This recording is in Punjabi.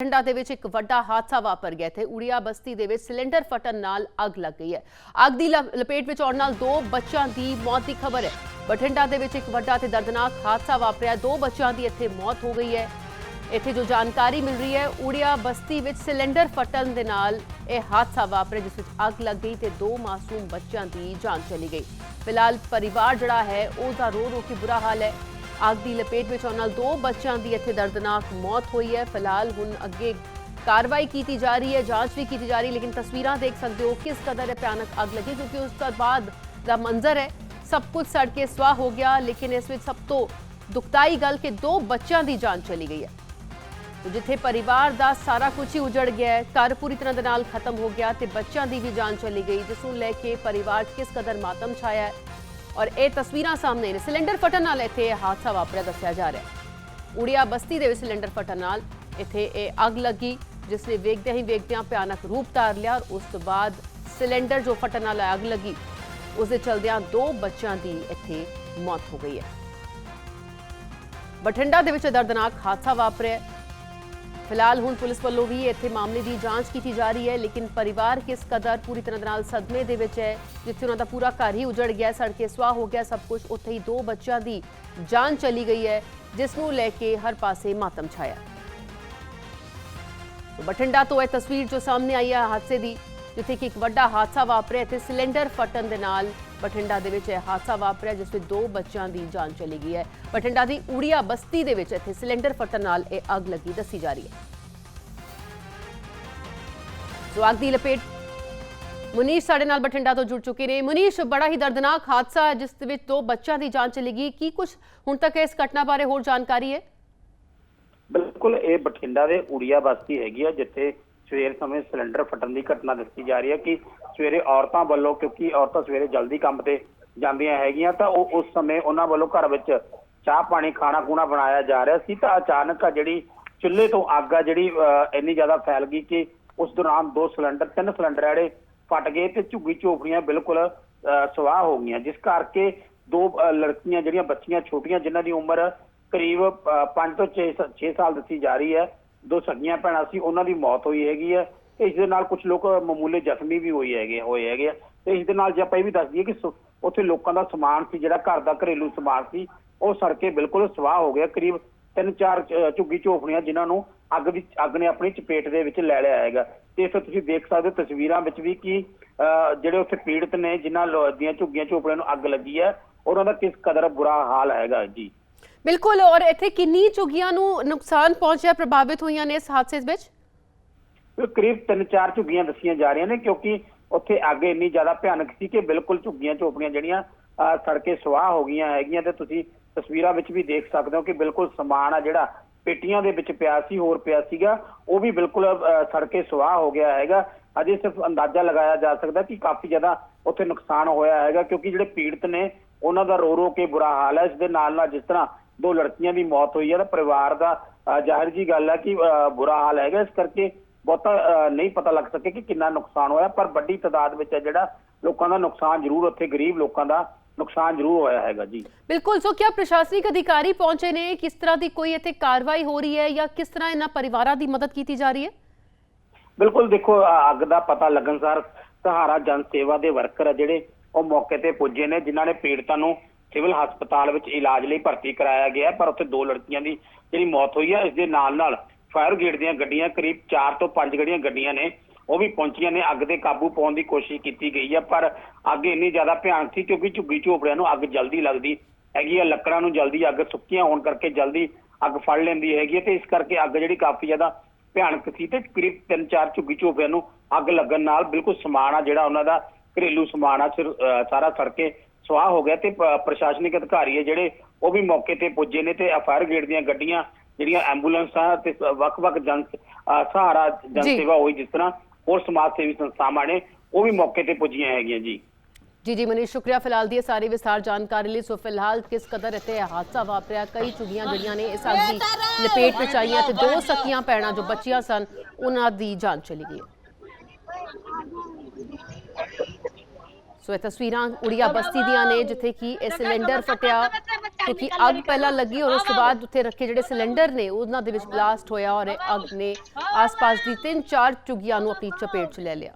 ਬਠਿੰਡਾ ਦੇ ਵਿੱਚ ਇੱਕ ਵੱਡਾ ਹਾਦਸਾ ਵਾਪਰ ਗਿਆ। ਤੇ ਉੜੀਆ ਬਸਤੀ ਦੇ ਵਿੱਚ ਸਿਲੰਡਰ ਫਟਣ ਨਾਲ ਅੱਗ ਲੱਗ ਗਈ ਹੈ। ਅੱਗ ਦੀ ਲਪੇਟ ਵਿੱਚ ਆਉਣ ਨਾਲ ਦੋ ਬੱਚਿਆਂ ਦੀ ਮੌਤ ਦੀ ਖਬਰ ਹੈ। ਬਠਿੰਡਾ ਦੇ ਵਿੱਚ ਇੱਕ ਵੱਡਾ ਤੇ ਦਰਦਨਾਕ ਹਾਦਸਾ ਵਾਪਰਿਆ। ਦੋ ਬੱਚਿਆਂ ਦੀ ਇੱਥੇ ਮੌਤ ਹੋ ਗਈ ਹੈ। ਇੱਥੇ ਜੋ ਜਾਣਕਾਰੀ ਮਿਲ ਰਹੀ ਹੈ, ਉੜੀਆ ਬਸਤੀ ਵਿੱਚ ਸਿਲੰਡਰ ਫਟਣ ਦੇ ਨਾਲ ਇਹ ਹਾਦਸਾ ਵਾਪਰਿਆ, ਜਿਸ ਵਿੱਚ ਅੱਗ ਲੱਗ ਗਈ ਤੇ ਦੋ ਮਾਸੂਮ ਬੱਚਿਆਂ ਦੀ ਜਾਨ ਚਲੀ ਗਈ। ਫਿਲਹਾਲ ਪਰਿਵਾਰ ਜਿਹੜਾ ਹੈ ਉਹਦਾ ਰੋ ਰੋ ਕੇ ਬੁਰਾ ਹਾਲ ਹੈ। ਅੱਗ ਦੀ ਲਪੇਟ ਵਿੱਚ ਆਉਣ ਨਾਲ ਦੋ ਬੱਚਿਆਂ ਦੀ ਇੱਥੇ ਦਰਦਨਾਕ ਮੌਤ ਹੋਈ ਹੈ। ਫਿਲਹਾਲ ਹੁਣ ਅੱਗੇ ਕਾਰਵਾਈ ਕੀਤੀ ਜਾ ਰਹੀ ਹੈ, ਜਾਂਚ ਵੀ ਕੀਤੀ ਜਾ ਰਹੀ ਹੈ, ਲੇਕਿਨ ਤਸਵੀਰਾਂ ਦੇਖ ਸਕਦੇ ਹੋ ਕਿਸ ਕਦਰ ਭਿਆਨਕ ਅੱਗ ਲੱਗੀ ਕਿਉਂਕਿ ਉਸ ਤੋਂ ਬਾਅਦ ਦਾ ਮੰਜ਼ਰ ਹੈ। ਸਭ ਕੁਝ ਸੜ ਕੇ ਸਵਾਹ ਹੋ ਗਿਆ, ਲੇਕਿਨ ਇਸ ਵਿੱਚ ਸਭ ਤੋਂ ਦੁਖਦਾਈ ਗੱਲ ਕਿ ਦੋ ਬੱਚਿਆਂ ਦੀ ਜਾਨ ਚਲੀ ਗਈ ਹੈ। ਜਿੱਥੇ ਪਰਿਵਾਰ ਦਾ ਸਾਰਾ ਕੁਝ ਹੀ ਉਜੜ ਗਿਆ ਹੈ, ਘਰ ਪੂਰੀ ਤਰ੍ਹਾਂ ਦੇ ਨਾਲ ਖਤਮ ਹੋ ਗਿਆ ਤੇ ਬੱਚਿਆਂ ਦੀ ਵੀ ਜਾਨ ਚਲੀ ਗਈ, ਜਿਸ ਨੂੰ ਲੈ ਕੇ ਪਰਿਵਾਰ ਕਿਸ ਕਦਰ ਮਾਤਮ ਛਾਇਆ ਹੈ। ਔਰ ਇਹ ਤਸਵੀਰਾਂ ਸਾਹਮਣੇ ਨੇ। ਸਿਲੰਡਰ ਫਟਣ ਨਾਲ ਇੱਥੇ ਇਹ ਹਾਦਸਾ ਵਾਪਰਿਆ, ਦੱਸਿਆ ਜਾ ਰਿਹਾ ਹੈ। ਉੜੀਆ ਬਸਤੀ ਦੇ ਵਿੱਚ ਸਿਲੰਡਰ ਫਟਣ ਨਾਲ ਇੱਥੇ ਇਹ ਅੱਗ ਲੱਗੀ, ਜਿਸ ਨੇ ਵੇਖਦਿਆਂ ਹੀ ਵੇਖਦਿਆਂ ਭਿਆਨਕ ਰੂਪ ਧਾਰ ਲਿਆ ਔਰ ਉਸ ਤੋਂ ਬਾਅਦ ਸਿਲੰਡਰ ਜੋ ਫਟਣ ਨਾਲ ਅੱਗ ਲੱਗੀ, ਉਸ ਦੇ ਚਲਦਿਆਂ ਦੋ ਬੱਚਿਆਂ ਦੀ ਇੱਥੇ ਮੌਤ ਹੋ ਗਈ ਹੈ। ਬਠਿੰਡਾ ਦੇ ਵਿੱਚ ਦਰਦਨਾਕ ਹਾਦਸਾ ਵਾਪਰਿਆ ਫਿਲਹਾਲ ਹੁਣ ਪੁਲਿਸ ਵੱਲੋਂ ਵੀ ਇੱਥੇ ਮਾਮਲੇ ਦੀ ਜਾਂਚ ਕੀਤੀ ਜਾ ਰਹੀ ਹੈ ਲੇਕਿਨ ਪਰਿਵਾਰ ਕਿਸ ਕਦਰ ਪੂਰੀ ਤਰ੍ਹਾਂ ਦੇ ਨਾਲ ਸਦਮੇ ਦੇ ਵਿੱਚ ਹੈ ਜਿੱਥੇ ਉਹਨਾਂ ਦਾ ਪੂਰਾ ਘਰ ਹੀ ਉਜੜ ਗਿਆ ਸੜ ਕੇ ਸੁਆਹ ਹੋ ਗਿਆ ਸਭ ਕੁਝ ਉੱਥੇ ਹੀ ਦੋ ਬੱਚਿਆਂ ਦੀ ਜਾਨ ਚਲੀ ਗਈ ਹੈ ਜਿਸ ਨੂੰ ਲੈ ਕੇ ਹਰ ਪਾਸੇ ਮਾਤਮ ਛਾਇਆ ਬਠਿੰਡਾ ਤੋਂ ਇਹ ਤਸਵੀਰ ਜੋ ਸਾਹਮਣੇ ਆਈ ਹੈ ਹਾਦਸੇ ਦੀ ਜਿੱਥੇ ਕਿ ਇੱਕ ਵੱਡਾ ਹਾਦਸਾ ਵਾਪਰਿਆ ਤੇ ਸਿਲੰਡਰ ਫਟਣ ਦੇ ਨਾਲ ਬਠਿੰਡਾ ਦੇ ਵਿੱਚ ਇਹ ਹਾਦਸਾ ਵਾਪਰਿਆ, ਜਿਸ ਵਿੱਚ ਦੋ ਬੱਚਿਆਂ ਦੀ ਜਾਨ ਚਲੀ ਗਈ ਹੈ। ਬਠਿੰਡਾ ਦੀ ਊੜੀਆ ਬਸਤੀ ਦੇ ਵਿੱਚ ਇੱਥੇ ਸਿਲੰਡਰ ਫਟਣ ਨਾਲ ਇਹ ਅੱਗ ਲੱਗੀ, ਦੱਸੀ ਜਾ ਰਹੀ ਹੈ। ਸੋ ਅੱਗ ਦੀ ਲਪੇਟ। ਮੁਨੀਸ਼ ਸਾਡੇ ਨਾਲ ਬਠਿੰਡਾ ਤੋਂ ਜੁੜ ਚੁੱਕੇ ਨੇ। ਮੁਨੀਸ਼, ਬੜਾ ਹੀ ਦਰਦਨਾਕ ਹਾਦਸਾ ਹੈ, ਜਿਸ ਵਿੱਚ ਦੋ ਬੱਚਿਆਂ ਦੀ ਜਾਨ ਚਲੀ ਗਈ। ਕੀ ਕੁਝ ਹੁਣ ਤੱਕ ਇਸ ਘਟਨਾ ਬਾਰੇ ਹੋਰ ਜਾਣਕਾਰੀ ਹੈ? ਬਿਲਕੁਲ, ਇਹ ਬਠਿੰਡਾ ਦੇ ਉੜੀਆ ਬਸਤੀ ਹੈਗੀ ਆ, ਜਿੱਥੇ ਸਵੇਰ ਸਮੇਂ ਸਿਲੰਡਰ ਫਟਣ ਦੀ ਘਟਨਾ ਦੱਸੀ ਜਾ ਰਹੀ ਹੈ ਕਿ ਸਵੇਰੇ ਔਰਤਾਂ ਵੱਲੋਂ ਕਿਉਂਕਿ ਔਰਤਾਂ ਸਵੇਰੇ ਜਲਦੀ ਕੰਮ ਤੇ ਜਾਂਦੀਆਂ ਹੈਗੀਆਂ ਤਾਂ ਉਹ ਉਸ ਸਮੇਂ ਉਹਨਾਂ ਵੱਲੋਂ ਘਰ ਵਿੱਚ ਚਾਹ ਪਾਣੀ ਖਾਣਾ ਖੂਣਾ ਬਣਾਇਆ ਜਾ ਰਿਹਾ ਸੀ। ਤਾਂ ਅਚਾਨਕ ਆ ਜਿਹੜੀ ਚੁੱਲ੍ਹੇ ਤੋਂ ਅੱਗ ਆ ਜਿਹੜੀ ਅਹ, ਇੰਨੀ ਜ਼ਿਆਦਾ ਫੈਲ ਗਈ ਕਿ ਉਸ ਦੌਰਾਨ ਦੋ ਸਿਲੰਡਰ ਤਿੰਨ ਸਿਲੰਡਰ ਆ ਜਿਹੜੇ ਫਟ ਗਏ ਤੇ ਝੁੱਗੀ ਝੋਪੜੀਆਂ ਬਿਲਕੁਲ ਅਹ, ਸਵਾਹ ਹੋ ਗਈਆਂ। ਜਿਸ ਕਰਕੇ ਦੋ ਲੜਕੀਆਂ ਜਿਹੜੀਆਂ ਬੱਚੀਆਂ ਛੋਟੀਆਂ ਜਿਨ੍ਹਾਂ ਦੀ ਉਮਰ ਕਰੀਬ 5 ਤੋਂ 6 6 ਸਾਲ ਦੱਸੀ ਜਾ ਰਹੀ ਹੈ ਦੋ ਸਗੀਆਂ ਭੈਣਾਂ ਸੀ ਉਹਨਾਂ ਦੀ ਮੌਤ ਹੋਈ ਹੈਗੀ ਹੈ ਤੇ ਇਸ ਦੇ ਨਾਲ ਕੁਝ ਲੋਕ ਮਾਮੂਲੇ ਜ਼ਖਮੀ ਵੀ ਹੋਏ ਹੈਗੇ ਹੋਏ ਹੈਗੇ ਆ। ਤੇ ਇਸ ਦੇ ਨਾਲ ਜੇ ਆਪਾਂ ਇਹ ਵੀ ਦੱਸ ਦਈਏ ਕਿ ਸ- ਉੱਥੇ ਲੋਕਾਂ ਦਾ ਸਮਾਨ ਸੀ ਜਿਹੜਾ ਘਰ ਦਾ ਘਰੇਲੂ ਸਮਾਨ ਸੀ ਉਹ ਸੜ ਕੇ ਬਿਲਕੁਲ ਸਵਾਹ ਹੋ ਗਿਆ। ਕਰੀਬ ਤਿੰਨ ਚਾਰ ਅਹ, ਝੁੱਗੀ ਝੋਪੜੀਆਂ ਜਿਨ੍ਹਾਂ ਨੂੰ ਅੱਗ ਦੀ ਅੱਗ ਨੇ ਆਪਣੀ ਚਪੇਟ ਦੇ ਵਿੱਚ ਲੈ ਲਿਆ ਹੈਗਾ। ਤੇ ਇਸ ਤੁਸੀਂ ਦੇਖ ਸਕਦੇ ਹੋ ਤਸਵੀਰਾਂ ਵਿੱਚ ਵੀ ਕਿ ਅਹ, ਜਿਹੜੇ ਉੱਥੇ ਪੀੜਤ ਨੇ ਜਿਨ੍ਹਾਂ ਲੋ- ਦੀਆਂ ਝੁੱਗੀਆਂ ਝੋਪੜੀਆਂ ਨੂੰ ਅੱਗ ਲੱਗੀ ਹੈ ਉਹਨਾਂ ਦਾ ਕਿਸ ਕਦਰ ਬੁਰਾ ਹਾਲ ਹੈਗਾ ਜੀ। ਬਿਲਕੁਲ ਔਰ ਇੱਥੇ ਕਿੰਨੀ ਝੁੱਗੀਆਂ ਨੂੰ ਨੁਕਸਾਨ ਪਹੁੰਚਿਆ ਪ੍ਰਭਾਵਿਤ ਹੋਈਆਂ ਨੇ ਇਸ ਹਾਦਸੇ ਵਿੱਚ? ਕਰੀਬ 3-4 ਝੁੱਗੀਆਂ ਦੱਸੀਆਂ ਜਾ ਰਹੀਆਂ ਨੇ ਕਿਉਂਕਿ ਉੱਥੇ ਅੱਗ ਇੰਨੀ ਜ਼ਿਆਦਾ ਭਿਆਨਕ ਸੀ ਕਿ ਬਿਲਕੁਲ ਝੁੱਗੀਆਂ ਝੋਪੜੀਆਂ ਜਿਹੜੀਆਂ ਅਹ, ਸਵਾਹ ਹੋ ਗਈਆਂ ਹੈਗੀਆਂ ਤੇ ਤੁਸੀਂ ਤਸਵੀਰਾਂ ਵਿੱਚ ਵੀ ਦੇਖ ਸਕਦੇ ਹੋ ਕਿ ਬਿਲਕੁਲ ਸਮਾਨ ਆ ਜਿਹੜਾ ਪੇਟੀਆਂ ਦੇ ਵਿੱਚ ਪਿਆ ਸੀ ਹੋਰ ਪਿਆ ਸੀਗਾ ਉਹ ਵੀ ਬਿਲਕੁਲ ਅਹ, ਸੜ ਸਵਾਹ ਹੋ ਗਿਆ ਹੈਗਾ। ਅਜੇ ਸਿਰਫ ਅੰਦਾਜ਼ਾ ਲਗਾਇਆ ਜਾ ਸਕਦਾ ਕਿ ਕਾਫੀ ਜ਼ਿਆਦਾ ਉੱਥੇ ਨੁਕਸਾਨ ਹੋਇਆ ਹੈਗਾ ਕਿਉਂਕਿ ਜਿਹੜੇ ਪੀੜਤ ਨੇ ਉਹਨਾਂ ਦਾ ਰੋ ਰੋ ਕੇ ਬੁਰਾ ਹਾਲ ਹੈ। ਇਸ ਦੇ ਨਾਲ ਨਾਲ ਜਿਸ ਤਰ੍ਹਾਂ ਦੋ ਲੜਕੀਆਂ ਦੀ ਮੌਤ ਹੋਈ ਹੈ ਤਾਂ ਪਰਿਵਾਰ ਦਾ ਜ਼ਾਹਿਰ ਜੀ ਗੱਲ ਹੈ ਕਿ ਬੁਰਾ ਹਾਲ ਹੈਗਾ। ਇਸ ਕਰਕੇ ਬਹੁਤਾ ਨਹੀਂ ਪਤਾ ਲੱਗ ਸਕੇ ਕਿ ਕਿੰਨਾ ਨੁਕਸਾਨ ਹੋਇਆ ਪਰ ਵੱਡੀ ਤਾਦਾਦ ਵਿੱਚ ਹੈ ਜਿਹੜਾ ਲੋਕਾਂ ਦਾ ਨੁਕਸਾਨ ਜ਼ਰੂਰ ਉੱਥੇ ਗਰੀਬ ਲੋਕਾਂ ਦਾ ਨੁਕਸਾਨ ਜ਼ਰੂਰ ਹੋਇਆ ਹੈਗਾ ਜੀ। ਬਿਲਕੁਲ ਸੋ ਕਿਆ ਪ੍ਰਸ਼ਾਸਨਿਕ ਅਧਿਕਾਰੀ ਪਹੁੰਚੇ ਨੇ ਕਿਸ ਤਰ੍ਹਾਂ ਦੀ ਕੋਈ ਇੱਥੇ ਕਾਰਵਾਈ ਹੋ ਰਹੀ ਹੈ ਜਾਂ ਕਿਸ ਤਰ੍ਹਾਂ ਇਹਨਾਂ ਪਰਿਵਾਰਾਂ ਦੀ ਮਦਦ ਕੀਤੀ ਜਾ ਰਹੀ ਹੈ? ਬਿਲਕੁਲ ਦੇਖੋ ਅੱਗ ਦਾ ਪਤਾ ਲੱਗਣ ਸਾਰ ਸਹਾਰਾ ਜਨ ਸੇਵਾ ਦੇ ਵਰਕਰ ਆ ਜਿਹੜੇ ਉਹ ਮੌਕੇ ਤੇ ਪੁੱਜੇ ਨੇ ਜਿਨ੍ਹਾਂ ਨੇ ਪੀੜਤਾਂ ਨੂੰ ਸਿਵਲ ਹਸਪਤਾਲ ਵਿੱਚ ਇਲਾਜ ਲਈ ਭਰਤੀ ਕਰਾਇਆ ਗਿਆ, ਪਰ ਉੱਥੇ ਦੋ ਲੜਕੀਆਂ ਦੀ ਜਿਹੜੀ ਮੌਤ ਹੋਈ ਹੈ ਇਸ ਦੇ ਨਾਲ ਨਾਲ ਫਾਇਰ ਬ੍ਰਿਗੇਡ ਦੀਆਂ ਗੱਡੀਆਂ ਕਰੀਬ 4 ਤੋਂ 5 ਜਿਹੜੀਆਂ ਗੱਡੀਆਂ ਨੇ, ਉਹ ਵੀ ਪਹੁੰਚੀਆਂ ਨੇ, ਅੱਗ ਦੇ ਕਾਬੂ ਪਾਉਣ ਦੀ ਕੋਸ਼ਿਸ਼ ਕੀਤੀ ਗਈ ਹੈ ਪਰ ਅੱਗ ਇੰਨੀ ਜ਼ਿਆਦਾ ਭਿਆਨਕ ਸੀ ਕਿਉਂਕਿ ਝੁੱਗੀ ਝੋਪੜਿਆਂ ਨੂੰ ਅੱਗ ਜਲਦੀ ਲੱਗਦੀ ਹੈਗੀ ਹੈ ਲੱਕੜਾਂ ਨੂੰ ਜਲਦੀ ਅੱਗ ਸੁੱਕੀਆਂ ਹੋਣ ਕਰਕੇ ਜਲਦੀ ਅੱਗ ਫੜ ਲੈਂਦੀ ਹੈਗੀ ਹੈ ਤੇ ਇਸ ਕਰਕੇ ਅੱਗ ਜਿਹੜੀ ਕਾਫੀ ਜ਼ਿਆਦਾ ਭਿਆਨਕ ਸੀ ਤੇ ਕਰੀਬ 3-4 ਝੁੱਗੀ ਝੋਪੜਿਆਂ ਨੂੰ ਅੱਗ ਲੱਗਣ ਨਾਲ ਬਿਲਕੁਲ ਸਮਾਨ ਆ ਜਿਹੜਾ ਉਹਨਾਂ ਦਾ ਘਰੇਲੂ ਸਮਾਨ ਆ, ਸਿਰ- ਅਹ ਸਾਰਾ ਸੜ ਕੇ ਸਵਾਹ ਹੋ ਗਿਆ ਤੇ ਪ- ਪ੍ਰਸ਼ਾਸਨਿਕ ਅਧਿਕਾਰੀ ਹੈ ਜਿਹੜੇ ਉਹ ਵੀ ਮੌਕੇ ਤੇ ਪੁੱਜੇ ਨੇ ਤੇ ਫਾਇਰ ਬ੍ਰਿਗੇਡ ਦੀਆਂ ਗੱਡੀਆਂ ਜਿਹੜੀਆਂ ਐਂਬੂਲੈਂਸਾਂ ਤੇ ਸ- ਵੱਖ-ਵੱਖ ਜਨ ਸਹਾਰਾ ਜਨ ਜੀ। ਸੇਵਾ ਹੋਈ ਜਿਸ ਤਰ੍ਹਾਂ ਹੋਰ ਸਮਾਜ ਸੇਵੀ ਸੰਸਥਾਵਾਂ ਨੇ ਉਹ ਵੀ ਮੌਕੇ ਤੇ ਪੁੱਜੀਆਂ ਹੈਗੀਆਂ ਜੀ। ਜੀ ਜੀ ਮਨੀਸ਼ ਸ਼ੁਕਰੀਆ ਫਿਲਹਾਲ ਦੀ ਇਹ ਸਾਰੀ ਵਿਸਥਾਰ ਜਾਣਕਾਰੀ ਲਈ। ਸੋ ਫਿਲਹਾਲ ਕਿਸ ਕਦਰ ਇੱਥੇ ਇਹ ਹਾਦਸਾ ਵਾਪਰਿਆ ਕਈ ਝੁੱਗੀਆਂ ਜਿਹੜੀਆਂ ਨੇ ਇਸ ਅੱਗ ਦੀ ਲਪੇਟ ਵਿੱਚ ਆਈਆਂ ਤੇ ਦੋ ਸਕੀਆਂ ਪੈਣਾ ਜੋ ਬੱਚੀਆਂ ਸਨ ਉਹਨਾਂ ਦੀ ਜਾਨ ਚਲੀ ਗਈ। ਸੋ ਇਹ ਤਸਵੀਰਾਂ ਉੜੀਆ ਬਸਤੀ ਦੀਆਂ ਨੇ ਜਿੱਥੇ ਕਿ ਇਹ ਸਿਲੰਡਰ ਫਟਿਆ ਕਿਉਂਕਿ ਅੱਗ ਪਹਿਲਾਂ ਲੱਗੀ ਔਰ ਉਸ ਤੋਂ ਬਾਅਦ ਉੱਥੇ ਰੱਖੇ ਜਿਹੜੇ ਸਿਲੰਡਰ ਨੇ ਉਹਨਾਂ ਦੇ ਵਿੱਚ ਬਲਾਸਟ ਹੋਇਆ ਔਰ ਇਹ ਅੱਗ ਨੇ ਆਸ-ਪਾਸ ਦੀ ਤਿੰਨ ਚਾਰ ਝੁੱਗੀਆਂ ਨੂੰ ਆਪਣੀ ਚਪੇਟ 'ਚ ਲੈ ਲਿਆ।